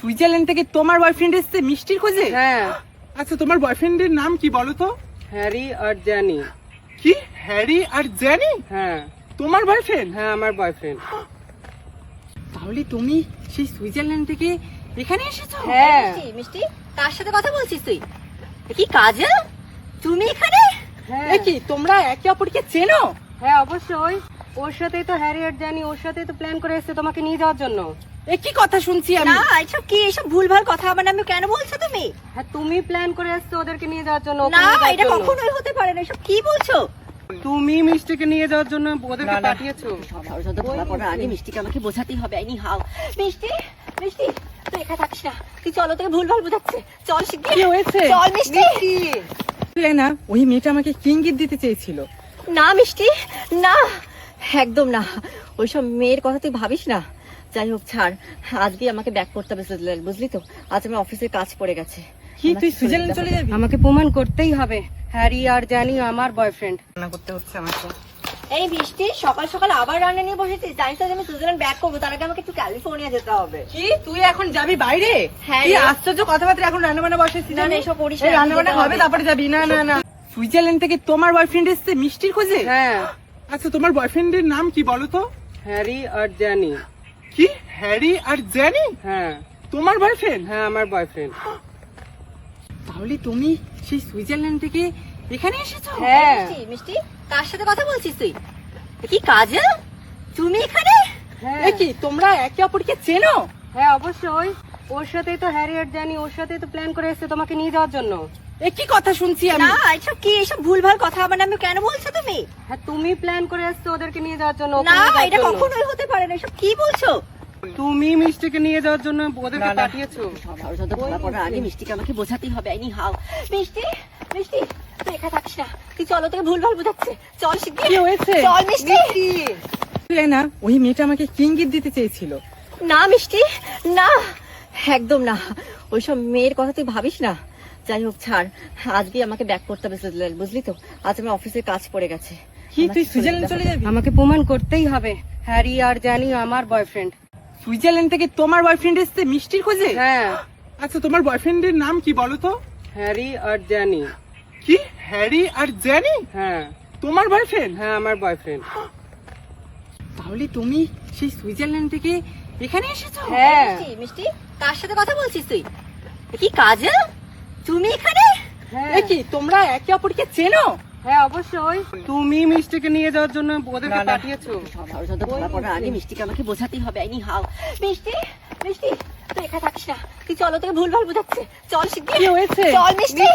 Switzerland থেকে তোমার boyfriend এসেছে? মিষ্টির খোঁজে? হ্যাঁ। আচ্ছা তোমার বয়ফ্রেন্ডের নাম কি বলো তো? হ্যারি আর জ্যানি কি? হ্যারি আর জ্যানি হ্যাঁ। তোমার বয়ফ্রেন্ড হ্যাঁ আমার বয়ফ্রেন্ড তাহলে তুমি সেই সুইজারল্যান্ড থেকে এখানে এসেছ? হ্যাঁ। মিষ্টি মিষ্টি কার সাথে কথা বলছিস তুই? কি কাজে তুমি এখানে? হ্যাঁ। এ কি তোমরা একে অপরকে চেনো? হ্যাঁ অবশ্যই। ওর সাথেই তো হ্যারি আর জ্যানি ওর সাথেই তো প্ল্যান করে এসেছে তোমাকে নিয়ে যাওয়ার জন্য। এ কি কথা শুনছি আমি? না এসব কি এসব ভুলভাল কথা? আমার নামে কেন বলছো তুমি? হ্যাঁ তুমি প্ল্যান করে এসেছ ওদেরকে নিয়ে যাওয়ার জন্য না এটা। কখনোই হতে পারে না এসব কি বলছো? তুমি মিষ্টিকে নিয়ে যাওয়ার জন্য ওদেরকে পাঠিয়েছো? সবার সাথে ধরা পড়ার আগে মিষ্টিকে আমাকে বোঝাতেই হবে আইনি হাও মিষ্টি মিষ্টি তুই একা থাকিস না। তুই চলো তোকে ভুলভাল বোঝাচ্ছে। চল শিগগির। কি হয়েছে? চল মিষ্টি। না ওই মেয়েটা আমাকে কিঙ্গিত দিতে চেয়েছিল। না মিষ্টি না। একদম না। ওইসব মেয়ের কথা তুই ভাবিস না। যাই হোক ছাড়। আজকে আমাকে ব্যাক করতে হবে সুইজারল্যান্ড বুঝলি তো? আজ আমার অফিসের কাজ পড়ে গেছে। কি তুই সুইজারল্যান্ড চলে যাবি। আমাকে প্রমাণ করতেই হবে। হ্যারি আর জ্যানি আমার বয়ফ্রেন্ড রান্না করতে হচ্ছে আমাকে। এই বৃষ্টি সকাল সকাল আবার রান্না নিয়ে বসেছিস জানিস তো আমি সুইজারল্যান্ড ব্যাক করব। তার আগে আমাকে একটু ক্যালিফোর্নিয়া যেতে হবে। কি? তুই এখন যাবি বাইরে? হ্যাঁ। আশ্চর্য কথাবার্তা এখন রান্না বান্না বসেছিস না, এসব না, রান্না বান্না হবে। তারপরে যাবি। না না না। সুইজারল্যান্ড থেকে তোমার বয়ফ্রেন্ড এসেছে মিষ্টির খোঁজে? হ্যাঁ। আচ্ছা তোমার বয়ফ্রেন্ডের নাম কি বলো তো? হ্যারি আর জ্যানি কি? হ্যারি আর জ্যানি? হ্যাঁ। তোমার বয়ফ্রেন্ড হ্যাঁ আমার বয়ফ্রেন্ড তাহলে তুমি সেই সুইজারল্যান্ড থেকে এখানে এসেছ? হ্যাঁ। মিষ্টি মিষ্টি কার সাথে কথা বলছিস তুই? কি কাজে তুমি এখানে? হ্যাঁ। কি তোমরা একে অপরকে চেনো? হ্যাঁ অবশ্যই। ওর সাথেই তো হ্যারি আর জ্যানি ওর সাথেই তো প্ল্যান করে এসেছে তোমাকে নিয়ে যাওয়ার জন্য। এ কি কথা শুনছি আমি? না এসব কি এসব ভুলভাল কথা? আমার নামে কেন বলছো তুমি? হ্যাঁ তুমি প্ল্যান করে এসেছ ওদেরকে নিয়ে যাওয়ার জন্য না এটা। কখনোই হতে পারে না। এসব কি বলছো? তুমি মিষ্টিকে নিয়ে যাওয়ার জন্য ওদেরকে পাঠিয়েছো? সবার ধরা পড়ার আগে মিষ্টিকে আমাকে বোঝাতেই হবে আইনি হাও মিষ্টি মিষ্টি তুই একা থাকিস না। তুই চলো তোকে ভুলভাল বোঝাচ্ছে। চল শিগগির। কি হয়েছে? চল মিষ্টি। না ওই মেয়েটা আমাকে কিঙ্গিত দিতে চেয়েছিল। না মিষ্টি না একদম না। ওইসব মেয়ের কথা তুই ভাবিস না। যাই হোক ছাড়। আজকে আমাকে ব্যাক করতে হবে সুইজারল্যান্ড বুঝলি তো? আজ আমার অফিসের কাজ পড়ে গেছে। কি তুই সুইজারল্যান্ড চলে যাবি? আমাকে প্রমাণ করতেই হবে। হ্যারি আর জানি আমার বয়ফ্রেন্ড সুইজারল্যান্ড থেকে তোমার বয়ফ্রেন্ড এসেছে? মিষ্টির খোঁজে? হ্যাঁ। আচ্ছা তোমার বয়ফ্রেন্ডের নাম কি বলো তো? হ্যারি আর জ্যানি কি? হ্যারি আর জ্যানি হ্যাঁ। তোমার বয়ফ্রেন্ড হ্যাঁ আমার বয়ফ্রেন্ড তাহলে তুমি সেই সুইজারল্যান্ড থেকে এখানে এসেছ? হ্যাঁ। মিষ্টি মিষ্টি কার সাথে কথা বলছিস তুই? কি কাজল তুমি এখানে? হ্যাঁ। কি তোমরা একে অপরকে চেনো? হ্যাঁ অবশ্যই। তুমি মিষ্টিকে নিয়ে যাওয়ার জন্য ওদেরকে। পাঠিয়েছো। সবার ধরা পড়ার আগে মিষ্টিকে আমাকে বোঝাতেই হবে আইনি হাও মিষ্টি মিষ্টি তুই একা থাকিস না। তুই চলো তোকে ভুলভাল বোঝাচ্ছে। চল শিগগির। হয়েছে? চল মিষ্টি।